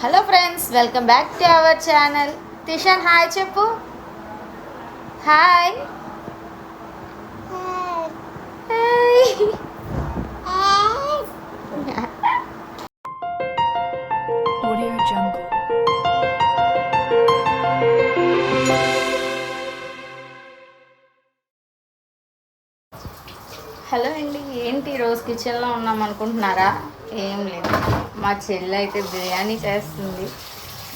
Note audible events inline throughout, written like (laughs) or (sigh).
Hello friends welcome back to our channel Tishan hi చెప్పు. Hi hi hello అండి ఏంటి రోజు కిచెన్లో ఉన్నాం అనుకుంటున్నారా? ఏం లేదు. మా చెల్లి అయితే బిర్యానీ చేస్తుంది.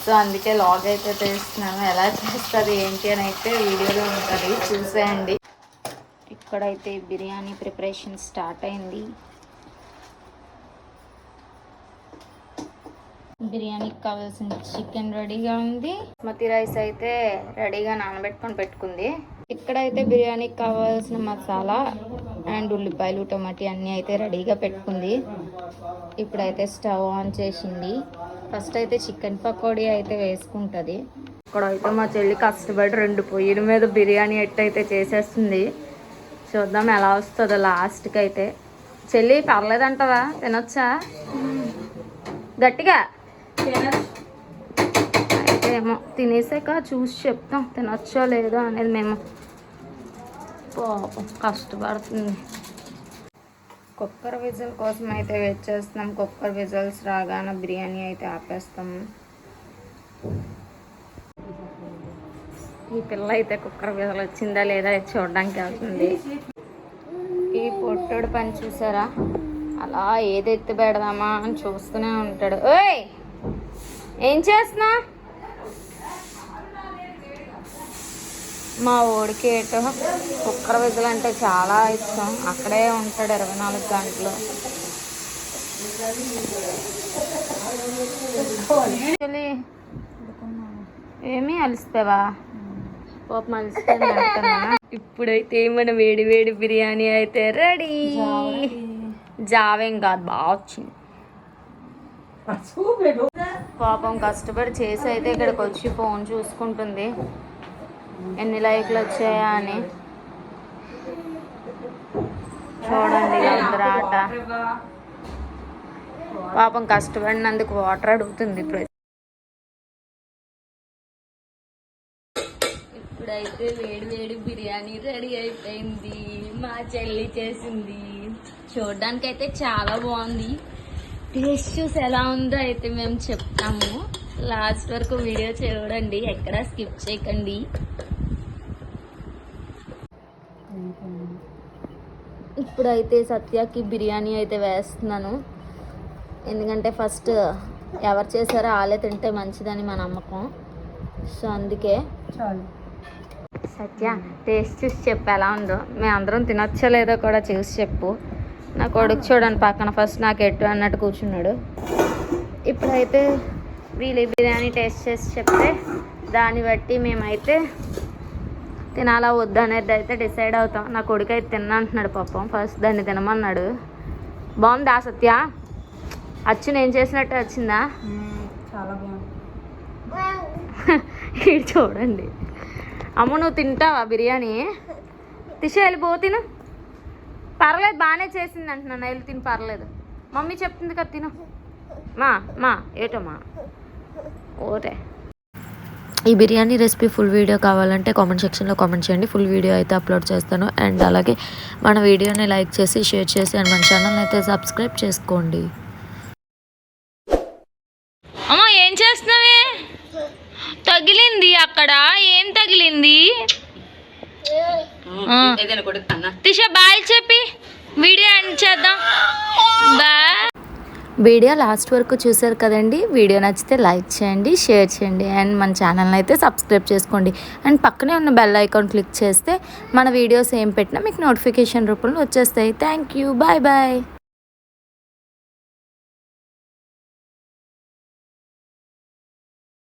సో అందుకే లాగ్ అయితే చేస్తున్నాను. ఎలా చేస్తుంది ఏంటి అని అయితే వీడియోలో ఉంటుంది. చూసేయండి. ఇక్కడైతే బిర్యానీ ప్రిపరేషన్ స్టార్ట్ అయింది. బిర్యానీకి కావాల్సిన చికెన్ రెడీగా ఉంది. మతి రైస్ అయితే రెడీగా నానబెట్టుకొని పెట్టుకుంది. ఇక్కడైతే బిర్యానీకి కావాల్సిన మసాలా అండ్ ఉల్లిపాయలు టొమాటో అన్నీ అయితే రెడీగా పెట్టుకుంది. ఇప్పుడైతే స్టవ్ ఆన్ చేసింది. ఫస్ట్ అయితే చికెన్ పకోడీ అయితే వేసుకుంటుంది. ఇక్కడైతే మా చెల్లి కష్టపడి రెండు పొయ్యిల మీద బిర్యానీ ఎట్టయితే చేసేస్తుంది. చూద్దాం ఎలా వస్తుందో లాస్ట్కి అయితే చెల్లి పర్లేదంటవా? తినొచ్చా? గట్టిగా? అయితే ఏమో తినేసాక చూసి చెప్తాం తినొచ్చో లేదో అనేది మేము పాపం కష్టపడుతుంది. కుక్కర్ విజిల్ కోసం అయితే వెయిట్ చేస్తున్నాం. కుక్కర్ విజిల్స్ రాగానే బిర్యానీ అయితే ఆపేస్తాము ఈ పిల్ల అయితే కుక్కర్ విజిల్ వచ్చిందా లేదా చూడడానికి వెళ్తుంది. ఈ పొట్టోడు పని చూసారా? అలా ఏది ఎత్తి పెడదామా అని చూస్తూనే ఉంటాడు. ఓయ్! ఏం చేస్తున్నా? మా ఓడికి ఏటో కుక్కర్ విజులు అంటే చాలా ఇష్టం. అక్కడే ఉంటాడు ఇరవై నాలుగు గంటలు. ఏమీ అలిస్తావా పాపం అంటున్నానా? ఇప్పుడైతే మన వేడి వేడి బిర్యానీ అయితే రెడీ. జావేం. కాదు బాగా వచ్చింది. పాపం కష్టపడి చేసి అయితే ఇక్కడికి వచ్చి ఫోన్ చూసుకుంటుంది. ఎన్ని లైక్లు వచ్చాయా అని. చూడండి ఆట. పాపం కష్టపడినందుకు వాటర్ అడుగుతుంది ఇప్పుడు. ఇప్పుడైతే వేడి వేడి బిర్యానీ రెడీ అయిపోయింది. మా చెల్లి చేసింది. చూడడానికి అయితే చాలా బాగుంది. టేస్ట్ చూసి ఎలా ఉందో అయితే మేము చెప్తాము. లాస్ట్ వరకు వీడియో చూడండి. ఎక్కడ స్కిప్ చేయకండి. ఇప్పుడైతే సత్యకి బిర్యానీ అయితే వేస్తున్నాను. ఎందుకంటే ఫస్ట్ ఎవరు చేశారో వాళ్ళే తింటే మంచిదని మా నమ్మకం. సో అందుకే సత్య టేస్ట్ చూసి చెప్పు ఎలా ఉందో. మేము అందరం తినొచ్చో లేదో కూడా చూసి చెప్పు. నా కొడుకు చూడండి పక్కన ఫస్ట్ నాకు ఎట్టు అన్నట్టు కూర్చున్నాడు. ఇప్పుడైతే వీళ్ళు బిర్యానీ టేస్ట్ చేసి చెప్తే దాన్ని బట్టి మేమైతే తినాలా వద్దా అనేది అయితే డిసైడ్ అవుతాం. నా కొడుకు అయితే తిన్నా అంటున్నాడు పాపం. ఫస్ట్ దాన్ని తినమన్నాడు. బాగుందా సత్య? అచ్చు నేను చేసినట్టు వచ్చిందా చాలా బాగుంది. (laughs) ఇది చూడండి. అమ్మ నువ్వు తింటావా బిర్యానీ? తిష వెళ్ళిపో తిను. పర్లేదు బాగానే చేసింది అంటున్నాను వెళ్ళి తిని పర్లేదు. మమ్మీ చెప్తుంది కదా తిను. మా మా ఏటమ్మా ఓటే. ఈ బిర్యానీ రెసిపీ ఫుల్ వీడియో కావాలంటే కామెంట్ సెక్షన్లో కామెంట్ చేయండి. ఫుల్ వీడియో అయితే అప్లోడ్ చేస్తాను. అండ్ అలాగే మన వీడియోని లైక్ చేసి షేర్ చేసి అండ్ మన ఛానల్ అయితే సబ్స్క్రైబ్ చేసుకోండి. అమ్మ ఏం చేస్తున్నావే? తగిలింది అక్కడ. ఏం తగిలింది. తిష బాయ్ చెప్పి. వీడియో ఎండ్ చేద్దాం. బాయ్ వీడియో లాస్ట్ వరకు చూసారు కదండి. వీడియో నచ్చితే లైక్ చేయండి షేర్ చేయండి అండ్ మన ఛానల్ని అయితే సబ్స్క్రైబ్ చేసుకోండి. అండ్ పక్కనే ఉన్న బెల్ ఐకాన్ క్లిక్ చేస్తే మన వీడియోస్ ఏం పెట్టినా మీకు నోటిఫికేషన్ రూపంలో వచ్చేస్తాయి. Thank you. Bye bye.